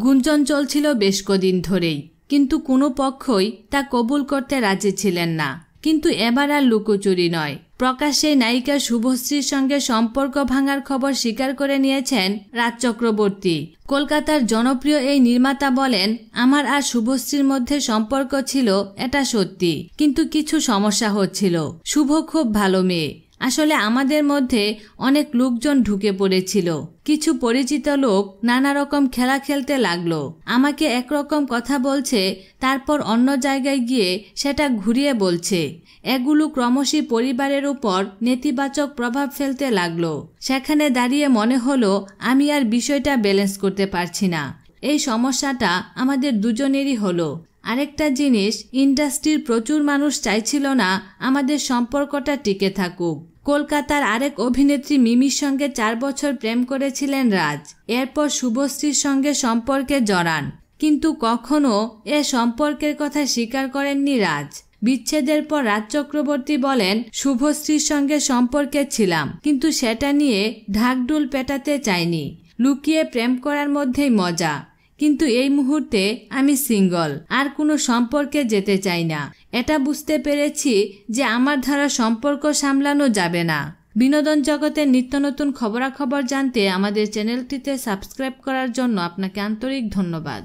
গুঞ্জন চলছিল বেশ কদিন ধরেই। কিন্তু কোনো পক্ষই তা কবুল করতে রাজি ছিলেন না। কিন্তু এবার আর লুকোচুরি নয়। প্রকাশ্যে নায়িকা শুভশ্রীর সঙ্গে সম্পর্ক ভাঙার খবর স্বীকার করে নিয়েছেন রাজ চক্রবর্তী। কলকাতার জনপ্রিয় এই নির্মাতা বলেন, আমার আর শুভশ্রীর মধ্যে সম্পর্ক ছিল, এটা সত্যি। কিন্তু কিছু সমস্যা হচ্ছিল। শুভ খুব ভালো মেয়ে। আসলে আমাদের মধ্যে অনেক লোকজন ঢুকে পড়েছিল। কিছু পরিচিত লোক নানা রকম খেলা খেলতে লাগল। আমাকে একরকম কথা বলছে, তারপর অন্য জায়গায় গিয়ে সেটা ঘুরিয়ে বলছে। এগুলো ক্রমশই পরিবারের উপর নেতিবাচক প্রভাব ফেলতে লাগল। সেখানে দাঁড়িয়ে মনে হলো, আমি আর বিষয়টা ব্যালেন্স করতে পারছি না। এই সমস্যাটা আমাদের দুজনেরই হলো। আরেকটা জিনিস ইন্ডাস্ট্রির প্রচুর মানুষ চাইছিল না আমাদের সম্পর্কটা টিকে থাকুক। কলকাতার আরেক অভিনেত্রী মিমির সঙ্গে চার বছর প্রেম করেছিলেন রাজ। এরপর শুভশ্রীর সঙ্গে সম্পর্কে জড়ান। কিন্তু কখনো এ সম্পর্কের কথা স্বীকার করেননি রাজ। বিচ্ছেদের পর রাজ চক্রবর্তী বলেন, শুভশ্রীর সঙ্গে সম্পর্কে ছিলাম, কিন্তু সেটা নিয়ে ঢাকডুল পেটাতে চাইনি। লুকিয়ে প্রেম করার মধ্যেই মজা। কিন্তু এই মুহূর্তে আমি সিঙ্গল, আর কোনো সম্পর্কে যেতে চাই না। এটা বুঝতে পেরেছি যে আমার ধারা সম্পর্ক সামলানো যাবে না। বিনোদন জগতের নিত্য নতুন খবরাখবর জানতে আমাদের চ্যানেলটিতে সাবস্ক্রাইব করার জন্য আপনাকে আন্তরিক ধন্যবাদ।